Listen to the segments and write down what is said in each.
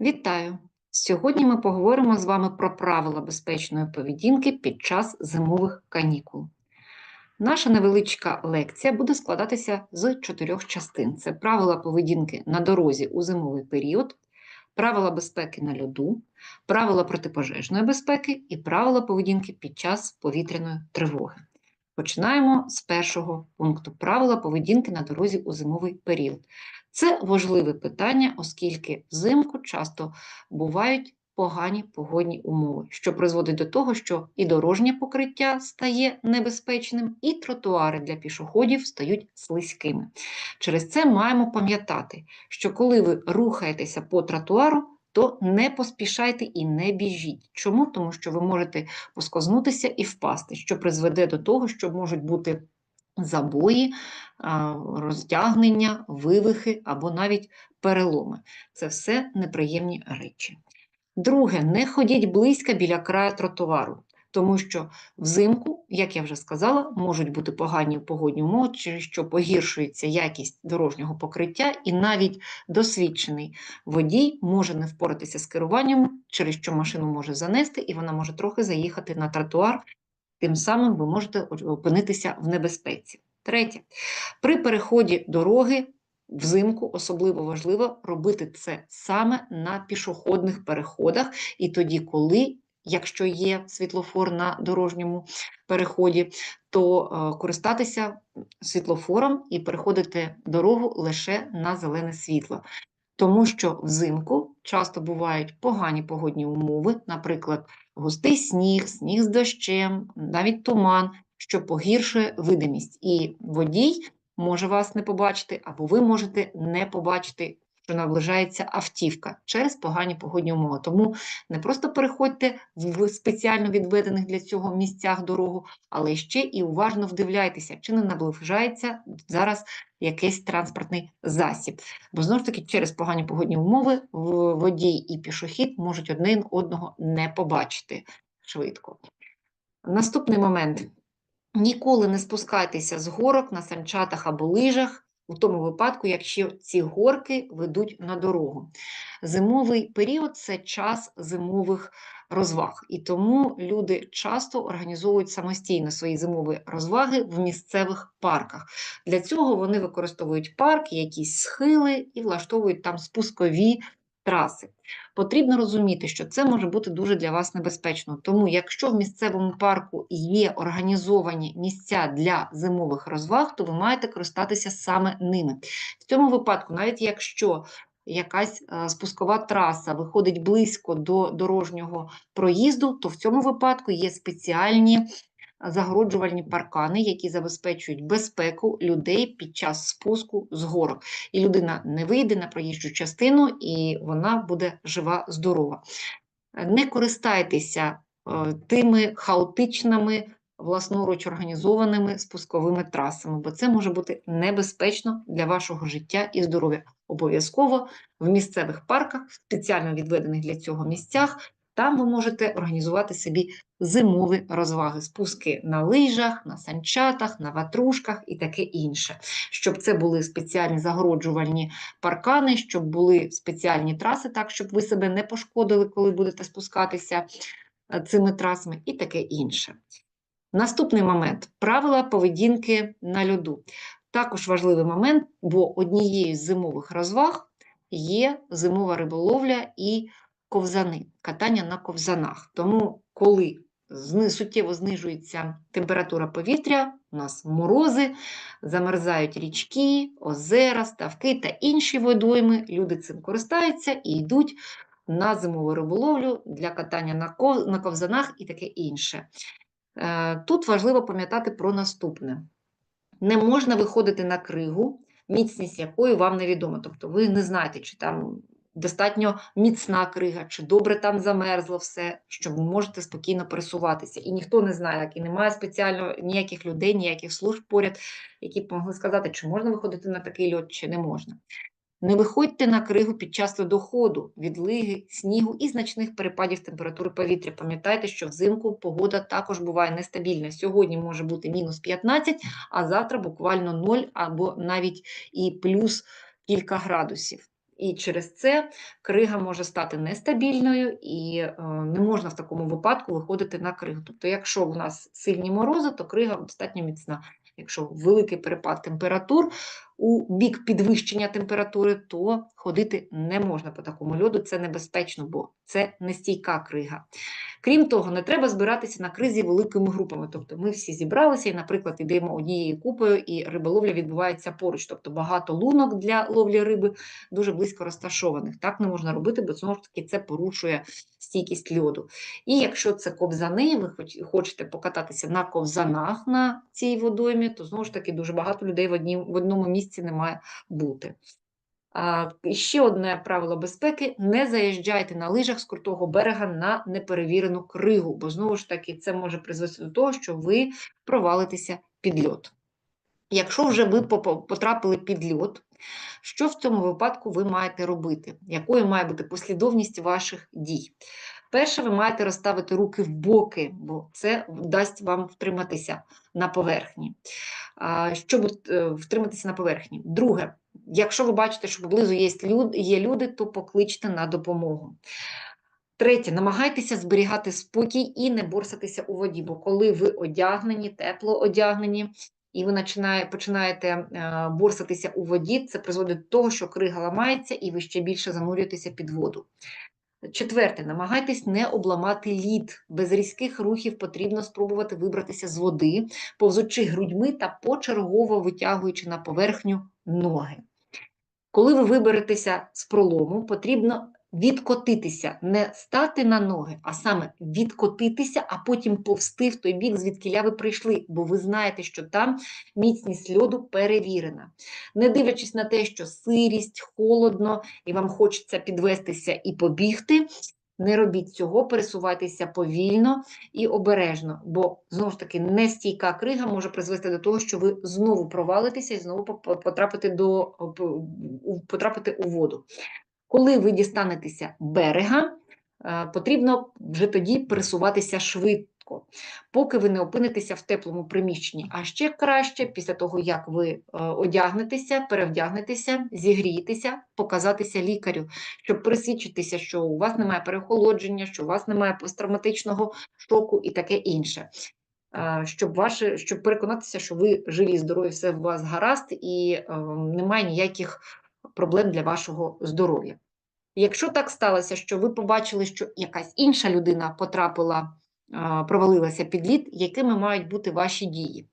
Вітаю! Сьогодні ми поговоримо з вами про правила безпечної поведінки під час зимових канікул. Наша невеличка лекція буде складатися з чотирьох частин: це правила поведінки на дорозі у зимовий період, правила безпеки на льоду, правила протипожежної безпеки і правила поведінки під час повітряної тривоги. Починаємо з першого пункту правила поведінки на дорозі у зимовий період. Це важливе питання, оскільки взимку часто бувають погані погодні умови, що призводить до того, що і дорожнє покриття стає небезпечним, і тротуари для пішоходів стають слизькими. Через це маємо пам'ятати, що коли ви рухаєтеся по тротуару, то не поспішайте і не біжіть. Чому? Тому що ви можете поскознутися і впасти, що призведе до того, що можуть бути забої, розтягнення, вивихи або навіть переломи. Це все неприємні речі. Друге, не ходіть близько біля краю тротуару, тому що взимку, як я вже сказала, можуть бути погані погодні умови, через що погіршується якість дорожнього покриття, і навіть досвідчений водій може не впоратися з керуванням, через що машину може занести, і вона може трохи заїхати на тротуар, тим самим ви можете опинитися в небезпеці. Третє, при переході дороги взимку особливо важливо робити це саме на пішохідних переходах, і тоді, коли, якщо є світлофор на дорожньому переході, то е, користатися світлофором і переходити дорогу лише на зелене світло. Тому що взимку часто бувають погані погодні умови, наприклад, густий сніг, сніг з дощем, навіть туман, що погіршує видимість. І водій може вас не побачити, або ви можете не побачити, що наближається автівка через погані погодні умови. Тому не просто переходьте в спеціально відведених для цього місцях дорогу, але ще і уважно вдивляйтеся, чи не наближається зараз якийсь транспортний засіб. Бо знову ж таки, через погані погодні умови водій і пішохід можуть один одного не побачити швидко. Наступний момент. Ніколи не спускайтеся з горок на санчатах або лижах, у тому випадку, якщо ці горки ведуть на дорогу. Зимовий період це час зимових розваг, і тому люди часто організовують самостійно свої зимові розваги в місцевих парках. Для цього вони використовують парк, якісь схили і влаштовують там спускові траси. Потрібно розуміти, що це може бути дуже для вас небезпечно. Тому, якщо в місцевому парку є організовані місця для зимових розваг, то ви маєте користатися саме ними. В цьому випадку, навіть якщо якась е, спускова траса виходить близько до дорожнього проїзду, то в цьому випадку є спеціальні загороджувальні паркани, які забезпечують безпеку людей під час спуску з горок. І людина не вийде на проїжджу частину, і вона буде жива, здорова. Не користайтеся е, тими хаотичними, власноруч організованими спусковими трасами, бо це може бути небезпечно для вашого життя і здоров'я. Обов'язково в місцевих парках, спеціально відведених для цього місцях, там ви можете організувати собі зимові розваги, спуски на лижах, на санчатах, на ватрушках і таке інше. Щоб це були спеціальні загороджувальні паркани, щоб були спеціальні траси, так, щоб ви себе не пошкодили, коли будете спускатися е, цими трасами, і таке інше. Наступний момент правила поведінки на льоду. Також важливий момент, бо однією з зимових розваг є зимова риболовля і ковзани, катання на ковзанах. Тому, коли суттєво знижується температура повітря, у нас морози, замерзають річки, озера, ставки та інші водойми, люди цим користаються і йдуть на зимову риболовлю для катання на ковзанах і таке інше. Е, тут важливо пам'ятати про наступне: не можна виходити на кригу, міцність якої вам невідома. Тобто ви не знаєте, чи там достатньо міцна крига, чи добре там замерзло все, що ви можете спокійно пересуватися. І ніхто не знає, як і немає спеціально ніяких людей, ніяких служб поряд, які б могли сказати, чи можна виходити на такий льот, чи не можна. Не виходьте на кригу під час льодоходу, відлиги, снігу і значних перепадів температури повітря. Пам'ятайте, що взимку погода також буває нестабільна. Сьогодні може бути мінус 15, а завтра буквально 0 або навіть і плюс кілька градусів. І через це крига може стати нестабільною і е, не можна в такому випадку виходити на кригу. Тобто, якщо в нас сильні морози, то крига достатньо міцна. Якщо великий перепад температур у бік підвищення температури, то ходити не можна по такому льоду, це небезпечно, бо це нестійка крига. Крім того, не треба збиратися на кризі великими групами. Тобто ми всі зібралися і, наприклад, йдемо однією купою, і риболовля відбувається поруч. Тобто багато лунок для ловлі риби дуже близько розташованих. Так не можна робити, бо знову ж таки це порушує стійкість льоду. І якщо це ковзани, ви хочете покататися на ковзанах на цій водоймі, то знову ж таки дуже багато людей в, одні, в одному місці не має бути. А, Ще одне правило безпеки: не заїжджайте на лижах з крутого берега на неперевірену кригу, бо знову ж таки це може призвести до того, що ви провалитеся під льот. Якщо вже ви потрапили під льот, що в цьому випадку ви маєте робити? Якою має бути послідовність ваших дій? Перше, ви маєте розставити руки в боки, бо це дасть вам втриматися на поверхні. Щоб е, втриматися на поверхні. Друге, якщо ви бачите, що поблизу є люди, то покличте на допомогу. Третє, намагайтеся зберігати спокій і не борсатися у воді, бо коли ви одягнені, тепло одягнені, і ви починаєте е, борсатися у воді, це призводить до того, що крига ламається, і ви ще більше занурюєтеся під воду. Четверте, намагайтесь не обламати лід. Без різких рухів потрібно спробувати вибратися з води, повзучи грудьми та почергово витягуючи на поверхню ноги. Коли ви виберетеся з пролому, потрібно відкотитися, не стати на ноги, а саме відкотитися, а потім повсти в той бік, звідки ви прийшли, бо ви знаєте, що там міцність льоду перевірена. Не дивлячись на те, що сирість, холодно, і вам хочеться підвестися і побігти. Не робіть цього, пересувайтеся повільно і обережно, бо знову ж таки нестійка крига може призвести до того, що ви знову провалитеся і знову потрапите до потрапите у воду. Коли ви дістанетеся берега, е, потрібно вже тоді пересуватися швидко, поки ви не опинитеся в теплому приміщенні. А ще краще, після того, як ви е, одягнетеся, перевдягнетеся, зігрієтеся, показатися лікарю, щоб присвідчитися, що у вас немає перехолодження, що у вас немає посттравматичного шоку і таке інше. Е, щоб ваше, щоб переконатися, що ви живі, здорові, все у вас гаразд, і е, немає ніяких проблем для вашого здоров'я. Якщо так сталося, що ви побачили, що якась інша людина потрапила, провалилася під лід, якими мають бути ваші дії?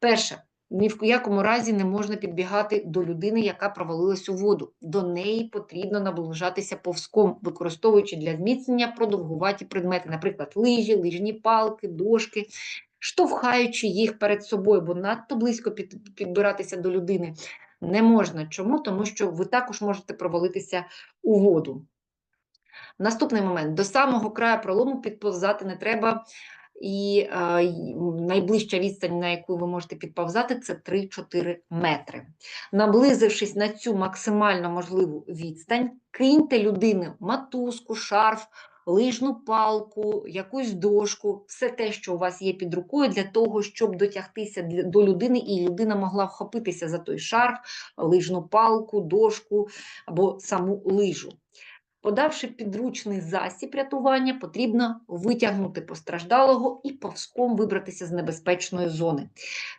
Перше, ні в якому разі не можна підбігати до людини, яка провалилась у воду. До неї потрібно наближатися повзком, використовуючи для зміцнення продовгуваті предмети, наприклад, лижі, лижні палки, дошки, штовхаючи їх перед собою, бо надто близько підбиратися до людини не можна. Чому? Тому що ви також можете провалитися у воду. Наступний момент: до самого краю пролому підповзати не треба. І е, найближча відстань, на яку ви можете підповзати, це 3-4 метри. Наблизившись на цю максимально можливу відстань, киньте людини матузку, шарф, лижну палку, якусь дошку, все те, що у вас є під рукою, для того, щоб дотягтися до людини, і людина могла вхопитися за той шарф, лижну палку, дошку або саму лижу. Подавши підручний засіб рятування, потрібно витягнути постраждалого і повзком вибратися з небезпечної зони.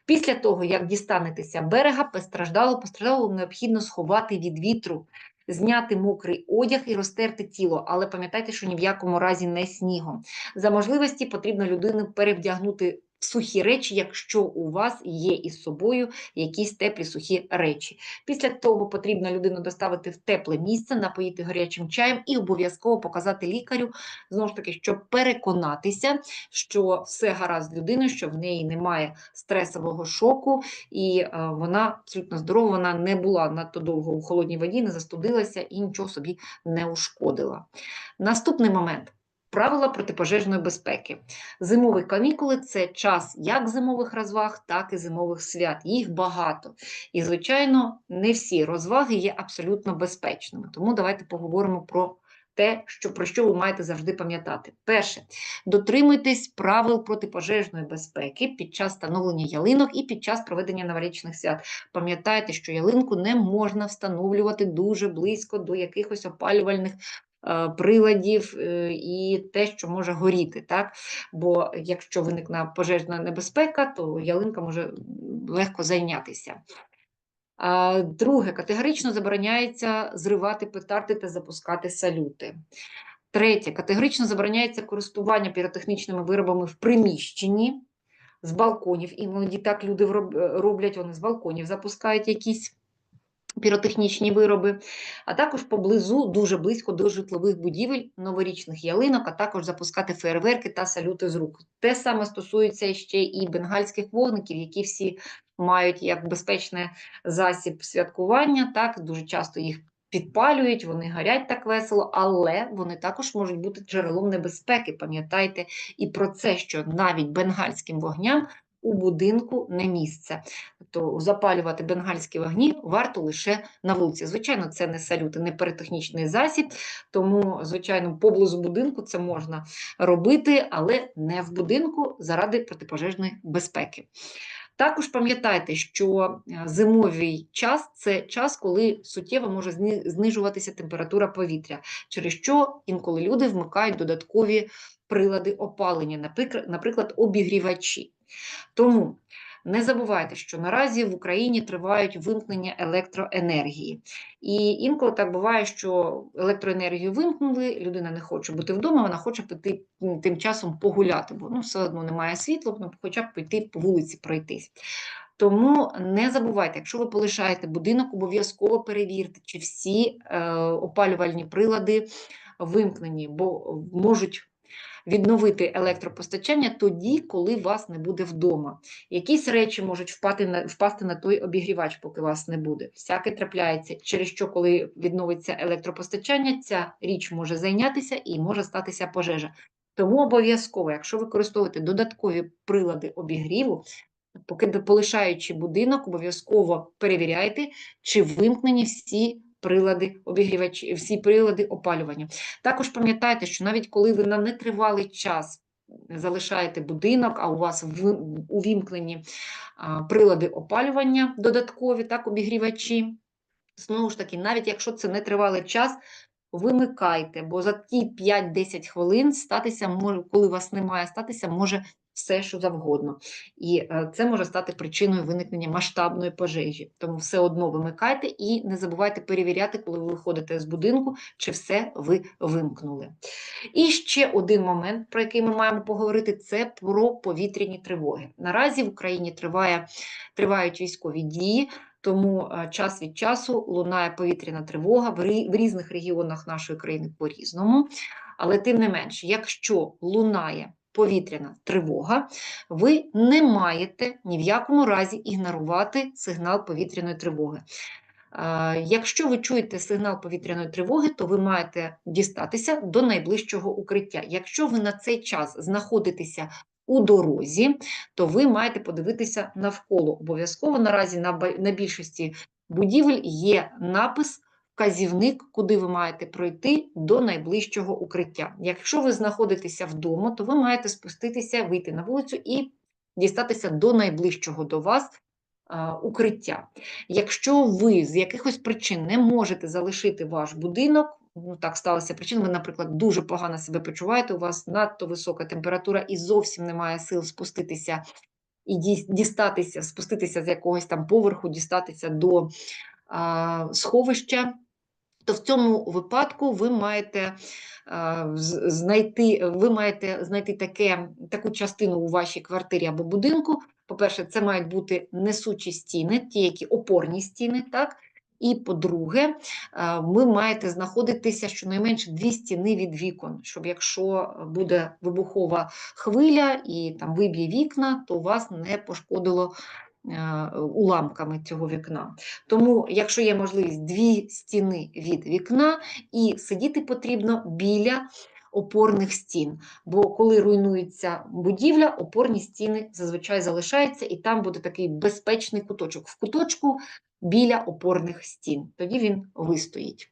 Після того, як дістанетеся берега, постраждалого постраждалого необхідно сховати від вітру, зняти мокрий одяг і розтерти тіло, але пам'ятайте, що ні в якому разі не снігом. За можливості потрібно людину перевдягнути сухі речі, якщо у вас є із собою якісь теплі сухі речі. Після того потрібно людину доставити в тепле місце, напоїти гарячим чаєм і обов'язково показати лікарю, знову ж таки, щоб переконатися, що все гаразд з людиною, що в неї немає стресового шоку, і е, вона абсолютно здорова, вона не була надто довго у холодній воді, не застудилася і нічого собі не ушкодила. Наступний момент. Правила протипожежної безпеки. Зимові канікули це час як зимових розваг, так і зимових свят. Їх багато. І, звичайно, не всі розваги є абсолютно безпечними. Тому давайте поговоримо про те, що, про що ви маєте завжди пам'ятати. Перше, дотримуйтесь правил протипожежної безпеки під час встановлення ялинок і під час проведення новорічних свят. Пам'ятайте, що ялинку не можна встановлювати дуже близько до якихось опалювальних. Е, Приладів е, і те, що може горіти, так? Бо якщо виникне пожежна небезпека, то ялинка може легко зайнятися. Друге, категорично забороняється зривати петарди та запускати салюти. Третє, категорично забороняється користування піротехнічними виробами в приміщенні з балконів. Іноді так люди е, роблять, вони з балконів запускають якісь піротехнічні вироби, а також поблизу, дуже близько до житлових будівель, новорічних ялинок, а також запускати фейерверки та салюти з рук. Те саме стосується ще і бенгальських вогників, які всі мають як безпечний засіб святкування. Так, дуже часто їх підпалюють, вони горять так весело, але вони також можуть бути джерелом небезпеки. Пам'ятайте і про це, що навіть бенгальським вогням у будинку не місце. То запалювати бенгальські вогні варто лише на вулиці. Звичайно, це не салюти, не перетехнічний засіб, тому, звичайно, поблизу будинку це можна робити, але не в будинку заради протипожежної безпеки. Також пам'ятайте, що е, зимовий час це час, коли суттєво може зни- знижуватися температура повітря, через що інколи люди вмикають додаткові прилади опалення, наприклад, обігрівачі. Тому не забувайте, що наразі в Україні тривають вимкнення електроенергії. І інколи так буває, що електроенергію вимкнули, людина не хоче бути вдома, вона хоче піти тим часом погуляти, бо ну, все одно немає світла, ну, хоча б піти по вулиці пройтись. Тому не забувайте, якщо ви полишаєте будинок, обов'язково перевірте, чи всі е, опалювальні прилади вимкнені, бо можуть відновити електропостачання тоді, коли вас не буде вдома. Якісь речі можуть впати на, впасти на той обігрівач, поки вас не буде. Всяке трапляється, через що, коли відновиться електропостачання, ця річ може зайнятися і може статися пожежа. Тому обов'язково, якщо використовуєте додаткові прилади обігріву, поки полишаючи будинок, обов'язково перевіряйте, чи вимкнені всі прилади обігрівачі, всі прилади опалювання. Також пам'ятайте, що навіть коли ви на нетривалий час залишаєте будинок, а у вас увімкнені прилади опалювання додаткові, так, обігрівачі, знову ж таки, навіть якщо це нетривалий час, вимикайте, бо за ті 5-10 хвилин статися може, коли вас немає, статися може все, що завгодно. І е, це може стати причиною виникнення масштабної пожежі. Тому все одно вимикайте і не забувайте перевіряти, коли ви виходите з будинку, чи все ви вимкнули. І ще один момент, про який ми маємо поговорити, це про повітряні тривоги. Наразі в Україні триває, тривають військові дії. Тому е, час від часу лунає повітряна тривога в різних регіонах нашої країни по-різному. Але тим не менш, якщо лунає повітряна тривога, ви не маєте ні в якому разі ігнорувати сигнал повітряної тривоги. Якщо ви чуєте сигнал повітряної тривоги, то ви маєте дістатися до найближчого укриття. Якщо ви на цей час знаходитеся у дорозі, то ви маєте подивитися навколо. Обов'язково наразі на більшості будівель є напис, вказівник, куди ви маєте пройти до найближчого укриття. Якщо ви знаходитеся вдома, то ви маєте спуститися, вийти на вулицю і дістатися до найближчого до вас укриття. Якщо ви з якихось причин не можете залишити ваш будинок, ну так сталося причин, ви, наприклад, дуже погано себе почуваєте, у вас надто висока температура і зовсім немає сил спуститися і дістатися, спуститися з якогось там поверху, дістатися до а, сховища, то в цьому випадку ви маєте знайти, ви маєте знайти таке, таку частину у вашій квартирі або будинку. По-перше, це мають бути несучі стіни, ті, які опорні стіни, так? І по-друге, ви маєте знаходитися щонайменше дві стіни від вікон, щоб якщо буде вибухова хвиля і там виб'є вікна, то вас не пошкодило уламками цього вікна. Тому, якщо є можливість, дві стіни від вікна, і сидіти потрібно біля опорних стін. Бо коли руйнується будівля, опорні стіни зазвичай залишаються, і там буде такий безпечний куточок. В куточку біля опорних стін. Тоді він вистоїть.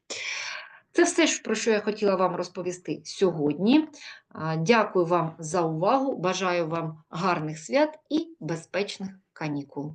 Це все, про що я хотіла вам розповісти сьогодні. Дякую вам за увагу. Бажаю вам гарних свят і безпечних канікул.